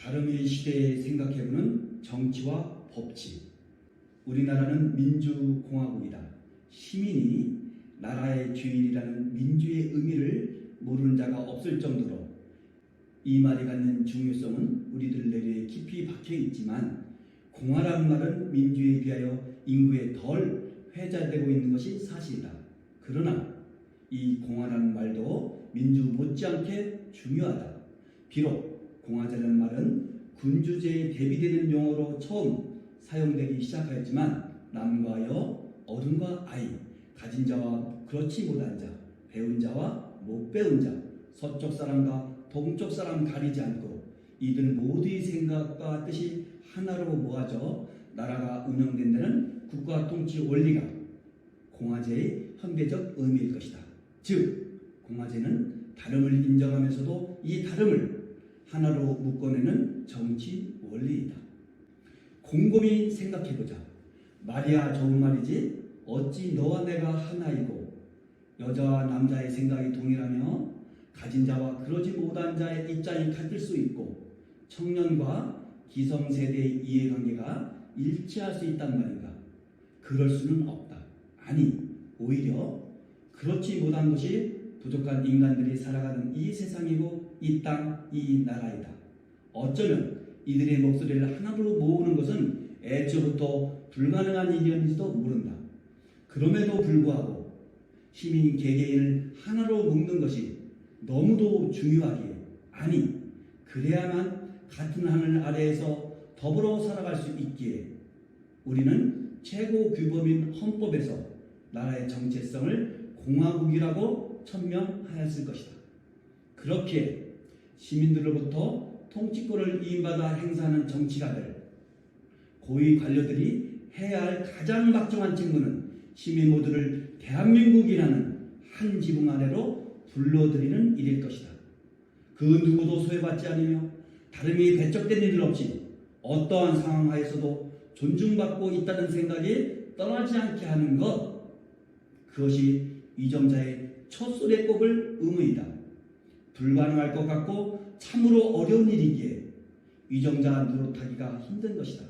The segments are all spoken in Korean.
다름의 시대에 생각해보는 정치와 법치. 우리나라는 민주공화국이다. 시민이 나라의 주인이라는 민주의 의미를 모르는 자가 없을 정도로 이 말이 갖는 중요성은 우리들 내리에 깊이 박혀 있지만 공화라는 말은 민주에 비하여 인구에 덜 회자되고 있는 것이 사실이다. 그러나 이 공화라는 말도 민주 못지않게 중요하다. 비록 공화제라는 말은 군주제에 대비되는 용어로 처음 사용되기 시작하였지만 남과 여, 어른과 아이, 가진 자와 그렇지 못한 자, 배운 자와 못 배운 자, 서쪽 사람과 동쪽 사람 가리지 않고 이들 모두의 생각과 뜻이 하나로 모아져 나라가 운영된다는 국가 통치 원리가 공화제의 현대적 의미일 것이다. 즉, 공화제는 다름을 인정하면서도 이 다름을 하나로 묶어내는 정치 원리이다. 곰곰이 생각해보자. 말이야 좋은 말이지 어찌 너와 내가 하나이고 여자와 남자의 생각이 동일하며 가진 자와 그러지 못한 자의 입장이 같을 수 있고 청년과 기성세대의 이해관계가 일치할 수 있단 말인가? 그럴 수는 없다. 아니, 오히려 그렇지 못한 것이 부족한 인간들이 살아가는 이 세상이고 이 땅, 이 나라이다. 어쩌면 이들의 목소리를 하나로 모으는 것은 애초부터 불가능한 일이었는지도 모른다. 그럼에도 불구하고 시민 개개인을 하나로 묶는 것이 너무도 중요하기에 아니 그래야만 같은 하늘 아래에서 더불어 살아갈 수 있기에 우리는 최고 규범인 헌법에서 나라의 정체성을 공화국이라고 천명하였을 것이다. 그렇게 시민들로부터 통치권을 이임받아 행사하는 정치가들, 고위 관료들이 해야 할 가장 막중한 직무는 시민 모두를 대한민국이라는 한 지붕 아래로 불러들이는 일일 것이다. 그 누구도 소외받지 않으며 다름이 배척된 일 없이 어떠한 상황 하에서도 존중받고 있다는 생각이 떠나지 않게 하는 것 그것이 위정자의 첫 꼽을 의무이다. 불가능할 것 같고 참으로 어려운 일이기에 위정자 노릇하기가 힘든 것이다.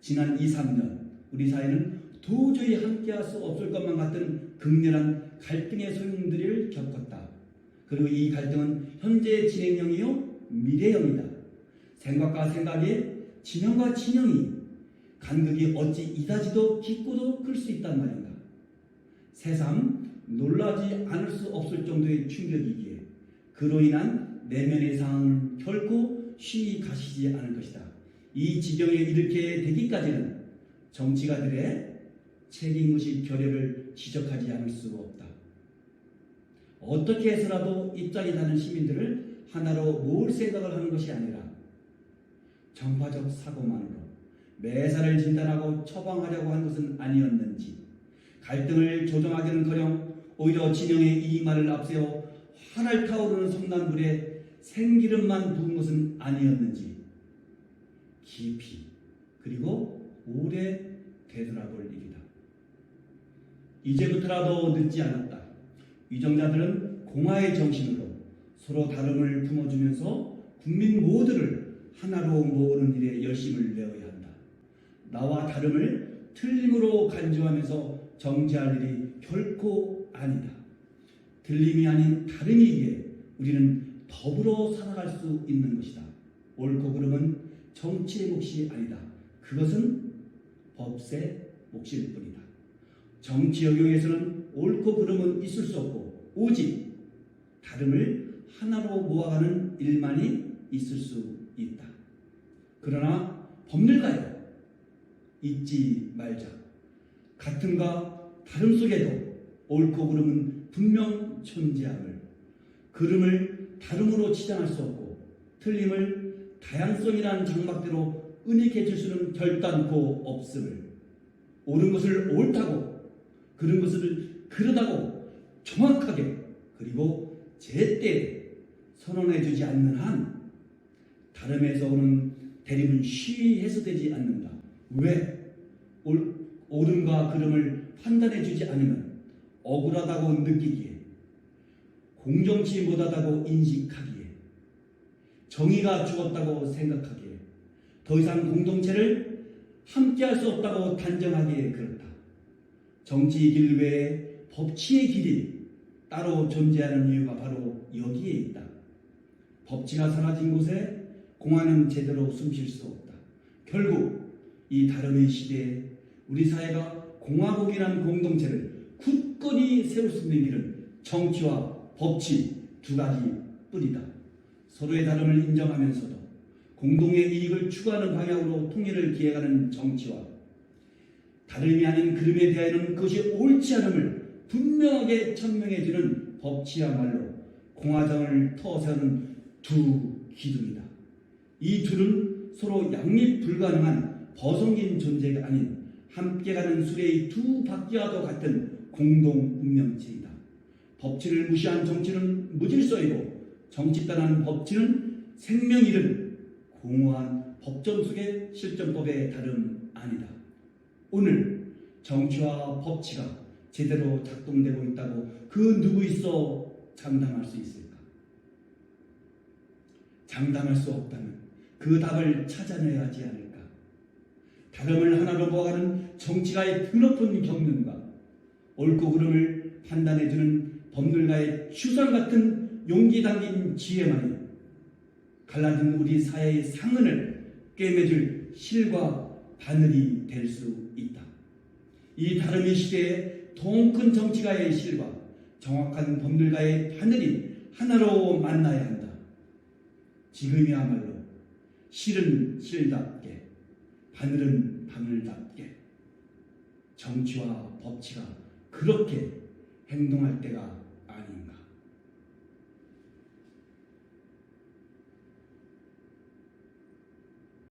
지난 2, 3년 우리 사회는 도저히 함께할 수 없을 것만 같은 극렬한 갈등의 소용들을 겪었다. 그리고 이 갈등은 현재 진행형이요 미래형이다. 생각과 생각이 진영과 진영이 간극이 어찌 이다지도 깊고도 클 수 있단 말인가. 새삼 놀라지 않을 수 없을 정도의 충격이기에 그로 인한 내면의 상황은 결코 쉬이 가시지 않을 것이다. 이 지경에 이렇게 되기까지는 정치가들의 책임의식 결여를 지적하지 않을 수가 없다. 어떻게 해서라도 입장이 다른 시민들을 하나로 모을 생각을 하는 것이 아니라 정파적 사고만으로 매사를 진단하고 처방하려고 한 것은 아니었는지 갈등을 조정하기는커녕 오히려 진영의 이 말을 앞세워 화날 타오르는 성난불에 생기름만 부은 것은 아니었는지 깊이 그리고 오래 되돌아볼 일이다. 이제부터라도 늦지 않았다. 위정자들은 공화의 정신으로 서로 다름을 품어주면서 국민 모두를 하나로 모으는 일에 열심을 내어야 한다. 나와 다름을 틀림으로 간주하면서 정지할 일이 결코 아니다. 들림이 아닌 다름이기에 우리는 더불어 살아갈 수 있는 것이다. 옳고 그름은 정치의 몫이 아니다. 그것은 법의 몫일 뿐이다. 정치 영역에서는 옳고 그름은 있을 수 없고 오직 다름을 하나로 모아가는 일만이 있을 수 있다. 그러나 법률가요 잊지 말자. 같음과 다름 속에도 옳고 그름은 분명 존재함을 그름을 다름으로 치장할 수 없고 틀림을 다양성이라는 장막대로 은닉해 줄 수는 결단코 없음을 옳은 것을 옳다고 그런 것을 그러다고 정확하게 그리고 제때 선언해 주지 않는 한 다름에서 오는 대립은 쉬이 해소되지 않는다. 왜? 옳, 옳음과 그름을 판단해 주지 않으면 억울하다고 느끼기에 공정치 못하다고 인식하기에 정의가 죽었다고 생각하기에 더 이상 공동체를 함께할 수 없다고 단정하기에 그렇다. 정치의 길 외에 법치의 길이 따로 존재하는 이유가 바로 여기에 있다. 법치가 사라진 곳에 공화는 제대로 숨 쉴 수 없다. 결국 이 다름의 시대에 우리 사회가 공화국이라는 공동체를 굳 건히 세울 수 있는 길은 정치와 법치 두 가지 뿐이다. 서로의 다름을 인정하면서도 공동의 이익을 추구하는 방향으로 통일을 기획하는 정치와 다름이 아닌 그름에 대하여는 그것이 옳지 않음을 분명하게 천명해주는 법치야말로 공화정을 터세우는 두 기둥이다. 이 둘은 서로 양립 불가능한 버성긴 존재가 아닌 함께 가는 수레의 두 바퀴와도 같은 공동 운명체이다. 법치를 무시한 정치는 무질서이고 정치 따라는 법치는 생명 잃은 공허한 법정 속의 실정법의 다름 아니다. 오늘 정치와 법치가 제대로 작동되고 있다고 그 누구 있어 장담할 수 있을까? 장담할 수 없다면 그 답을 찾아내야 하지 않을까? 다름을 하나로 모아가는 정치가의 드높은 경륜과 옳고 그름을 판단해주는 법률가의 추상 같은 용기 담긴 지혜만이 갈라진 우리 사회의 상흔을 꿰매줄 실과 바늘이 될 수 있다. 이 다름의 시대에 더큰 정치가의 실과 정확한 법률가의 바늘이 하나로 만나야 한다. 지금이야말로 실은 실답게 바늘은 바늘답게 정치와 법치가 그렇게 행동할 때가 아닌가.